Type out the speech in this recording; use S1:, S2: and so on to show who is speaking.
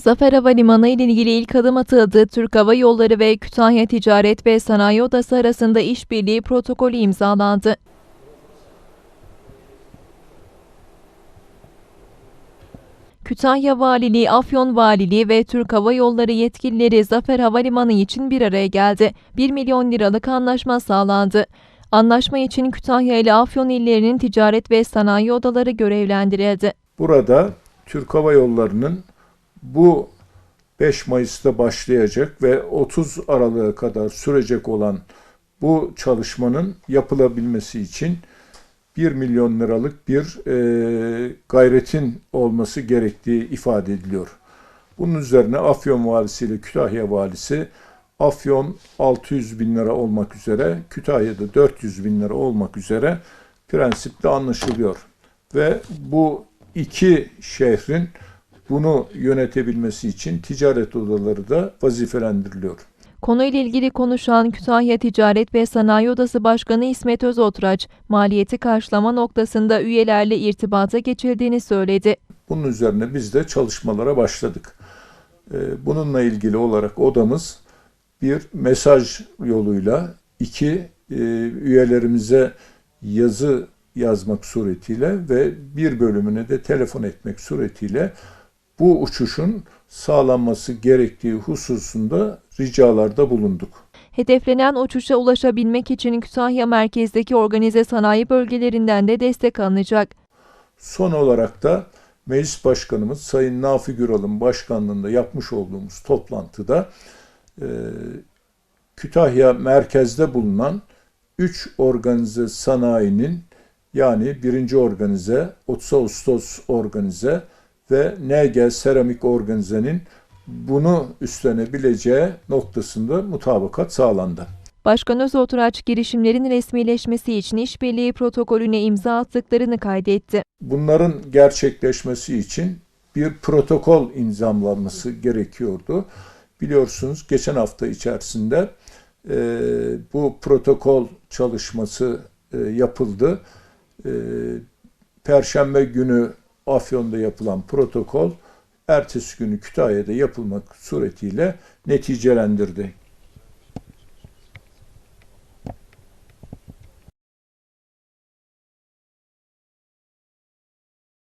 S1: Zafer Havalimanı ile ilgili ilk adım atıldı. Türk Hava Yolları ve Kütahya Ticaret ve Sanayi Odası arasında işbirliği protokolü imzalandı. Kütahya Valiliği, Afyon Valiliği ve Türk Hava Yolları yetkilileri Zafer Havalimanı için bir araya geldi. 1 milyon liralık anlaşma sağlandı. Anlaşma için Kütahya ile Afyon illerinin ticaret ve sanayi odaları görevlendirildi.
S2: Burada Türk Hava Yolları'nın bu 5 Mayıs'ta başlayacak ve 30 Aralık'a kadar sürecek olan bu çalışmanın yapılabilmesi için 1 milyon liralık bir e, gayretin olması gerektiği ifade ediliyor. Bunun üzerine Afyon Valisi ile Kütahya Valisi Afyon 600 bin lira olmak üzere, Kütahya'da 400 bin lira olmak üzere prensiple anlaşılıyor. Ve bu iki şehrin bunu yönetebilmesi için ticaret odaları da vazifelendiriliyor.
S1: Konuyla ilgili konuşan Kütahya Ticaret ve Sanayi Odası Başkanı İsmet Özotraç, maliyeti karşılama noktasında üyelerle irtibata geçildiğini söyledi.
S2: Bunun üzerine biz de çalışmalara başladık. Ee, Bununla ilgili olarak odamız bir mesaj yoluyla iki e, üyelerimize yazı yazmak suretiyle ve bir bölümüne de telefon etmek suretiyle bu uçuşun sağlanması gerektiği hususunda ricalarda bulunduk.
S1: Hedeflenen uçuşa ulaşabilmek için Kütahya merkezdeki organize sanayi bölgelerinden de destek alınacak.
S2: Son olarak da Meclis Başkanımız Sayın Nafi Güral'ın başkanlığında yapmış olduğumuz toplantıda e, Kütahya merkezde bulunan 3 organize sanayinin yani birinci organize, 30 Ağustos organize ve NG Seramik organizenin bunu üstlenebileceği noktasında mutabakat sağlandı.
S1: Başkan Özoturaç girişimlerin resmileşmesi için işbirliği protokolüne imza attıklarını kaydetti.
S2: Bunların gerçekleşmesi için bir protokol imzalanması gerekiyordu. Biliyorsunuz geçen hafta içerisinde e, bu protokol çalışması e, yapıldı. E, Perşembe günü Afyon'da yapılan protokol ertesi günü Kütahya'da yapılmak suretiyle neticelendirdi.